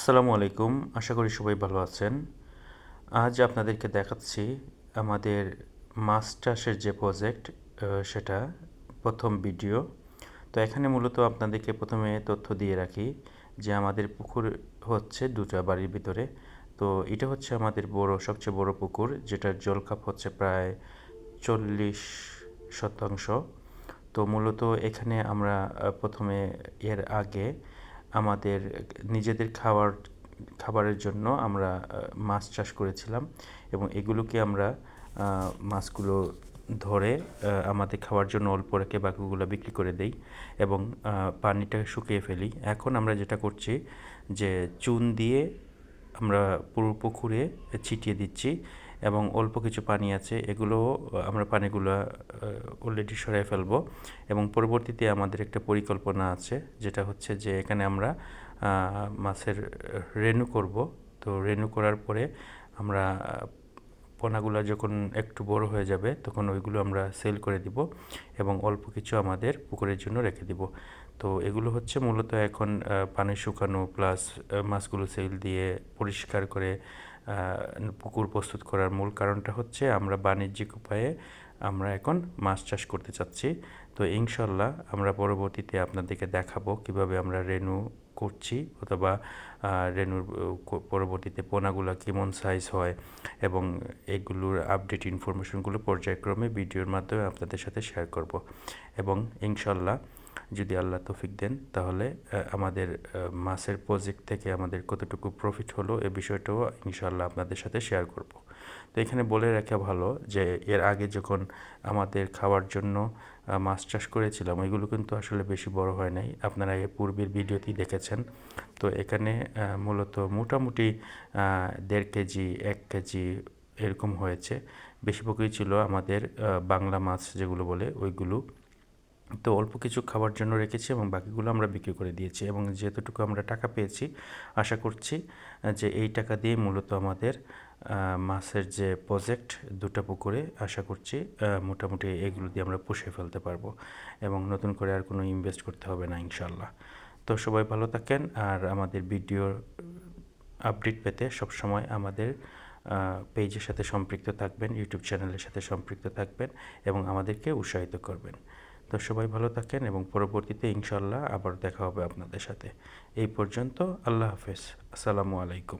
আসসালামু আলাইকুম। আশা করি সবাই ভালো আছেন। আজ আপনাদেরকে দেখাচ্ছি আমাদের চাষের যে প্রজেক্ট সেটা প্রথম ভিডিও। তো এখানে মূলত আপনাদেরকে প্রথমে তথ্য দিয়ে রাখি যে আমাদের পুকুর হচ্ছে দুটা বাড়ির ভিতরে। তো এটা হচ্ছে আমাদের বড়, সবচেয়ে বড় পুকুর, যেটার জলকাপ হচ্ছে প্রায় চল্লিশ শতাংশ। তো মূলত এখানে আমরা প্রথমে এর আগে আমাদের, নিজেদের খাওয়ার, খাবারের জন্য আমরা মাছ চাষ করেছিলাম এবং এগুলোকে আমরা মাছগুলো ধরে আমাদের খাওয়ার জন্য অল্প রেখে বাকিগুলো বিক্রি করে দেই এবং পানিটা শুকিয়ে ফেলি। এখন আমরা যেটা করছি যে চুন দিয়ে আমরা পুরো পুকুরে ছিটিয়ে দিচ্ছি এবং অল্প কিছু পানি আছে, এগুলোও আমরা পানিগুলো অলরেডি সরাই ফেলব। এবং পরবর্তীতে আমাদের একটা পরিকল্পনা আছে, যেটা হচ্ছে যে এখানে আমরা মাছের রেনু করব। তো রেনু করার পরে আমরা, পোনাগুলো যখন একটু বড় হয়ে যাবে, তখন ওইগুলো আমরা সেল করে দিব এবং অল্প কিছু আমাদের পুকুরের জন্য রেখে দিব। তো এগুলো হচ্ছে মূলত এখন পানি শুকানো প্লাস মাছগুলো সেল দিয়ে পরিষ্কার করে পুকুর প্রস্তুত করার মূল কারণটা হচ্ছে আমরা বাণিজ্যিক উপায়ে আমরা এখন মাছ চাষ করতে চাচ্ছি। তো ইনশাল্লাহ আমরা পরবর্তীতে আপনাদেরকে দেখাবো কীভাবে আমরা রেনু করছি অথবা রেনুর পরবর্তীতে পোনাগুলো কেমন সাইজ হয় এবং এগুলোর আপডেট ইনফরমেশনগুলো পর্যায়ক্রমে ভিডিওর মাধ্যমে আপনাদের সাথে শেয়ার করব। এবং ইনশাল্লাহ যদি আল্লাহ তৌফিক দেন, তাহলে আমাদের মাছের প্রজেক্ট থেকে আমাদের কতটুকু প্রফিট হলো এ বিষয়টাও ইনশাল্লাহ আপনাদের সাথে শেয়ার করব। তো এখানে বলে রাখা ভালো যে, এর আগে যখন আমাদের খাওয়ার জন্য মাছ চাষ করেছিলাম, ওইগুলো কিন্তু আসলে বেশি বড় হয় নাই। আপনারা এর পূর্বের ভিডিওতেই দেখেছেন। তো এখানে মূলত মোটামুটি দেড় কেজি, এক কেজি এরকম হয়েছে। বেশি পক্ষই ছিল আমাদের বাংলা মাছ যেগুলো বলে, ওইগুলো। তো অল্প কিছু খাবার জন্য রেখেছি এবং বাকিগুলো আমরা বিক্রি করে দিয়েছি এবং যেতটুকু আমরা টাকা পেয়েছি, আশা করছি, যে এই টাকা দিয়ে মূলত আমাদের মাছের যে প্রজেক্ট, দুটা পুকুরে আশা করছি মোটামুটি এগুলো দিয়ে আমরা পুষে ফেলতে পারব এবং নতুন করে আর কোনো ইনভেস্ট করতে হবে না ইনশাল্লাহ তো সবাই ভালো থাকেন আর আমাদের ভিডিওর আপডেট পেতে সবসময় আমাদের পেজের সাথে সম্পৃক্ত থাকবেন ইউটিউব চ্যানেলের সাথে সম্পৃক্ত থাকবেন এবং আমাদেরকে উৎসাহিত করবেন। তো সবাই ভালো থাকেন এবং পরবর্তীতে ইনশাল্লাহ আবার দেখা হবে আপনাদের সাথে। এই পর্যন্ত আল্লাহ হাফেজ। আসসালামু আলাইকুম।